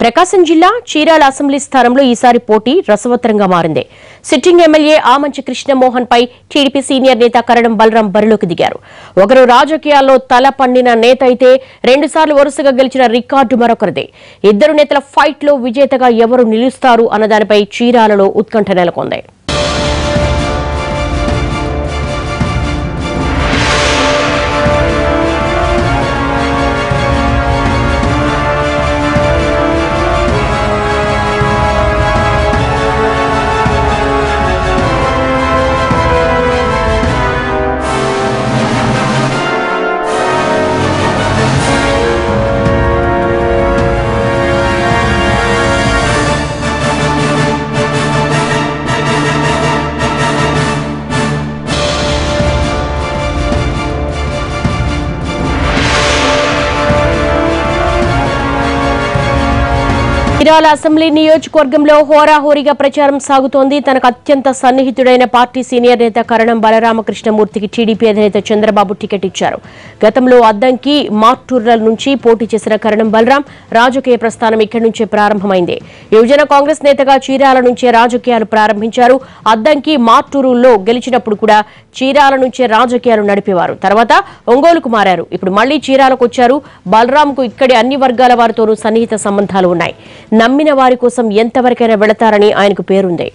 ప్రకాశం జిల్లా చీరాల అసెంబ్లీ స్థానంలో ఈసారి పోటీ రసవత్తరంగా మారింది. సిట్టింగ్ ఎమ్మెల్యే ఆమంచి కృష్ణమోహన్ పై టీడీపీ సీనియర్ నేత కరణం బలరాం బరిలోకి దిగారు. ఒకరు రాజకీయాల్లో తల పండిన నేత అయితే రెండుసార్లు వరుసగా గెలిచిన రికార్డు మరొకరిదే. ఇద్దరు నేతల ఫైట్లో విజేతగా ఎవరు నిలుస్తారు అన్నదానిపై చీరాలలో ఉత్కంఠ నెలకొంది. చీరాల అసెంబ్లీ నియోజకవర్గంలో హోరాహోరీగా ప్రచారం సాగుతోంది. తనకు అత్యంత సన్నిహితుడైన పార్టీ సీనియర్ నేత కరణం బలరామకృష్ణమూర్తికి టీడీపీ అధినేత చంద్రబాబు టికెట్ ఇచ్చారు. గతంలో అద్దంకి మార్టూర్ల నుంచి పోటీ చేసిన కరణం బలరాం రాజకీయ ప్రస్థానం ఇక్కడి నుంచే ప్రారంభమైంది. యువజన కాంగ్రెస్ నేతగా చీరాల నుంచే రాజకీయాలు ప్రారంభించారు. అద్దంకి మార్టూరులో గెలిచినప్పుడు కూడా చీరాల నుంచే రాజకీయాలు నడిపేవారు. తర్వాత ఒంగోలుకు మారారు. ఇప్పుడు మళ్ళీ చీరాలకు వచ్చారు. బలరాంకు ఇక్కడి అన్ని వర్గాల వారితోనూ సన్నిహిత సంబంధాలు ఉన్నాయి. నమ్మిన వారి కోసం ఎంతవరకైనా వెళతారని ఆయనకు పేరుంది.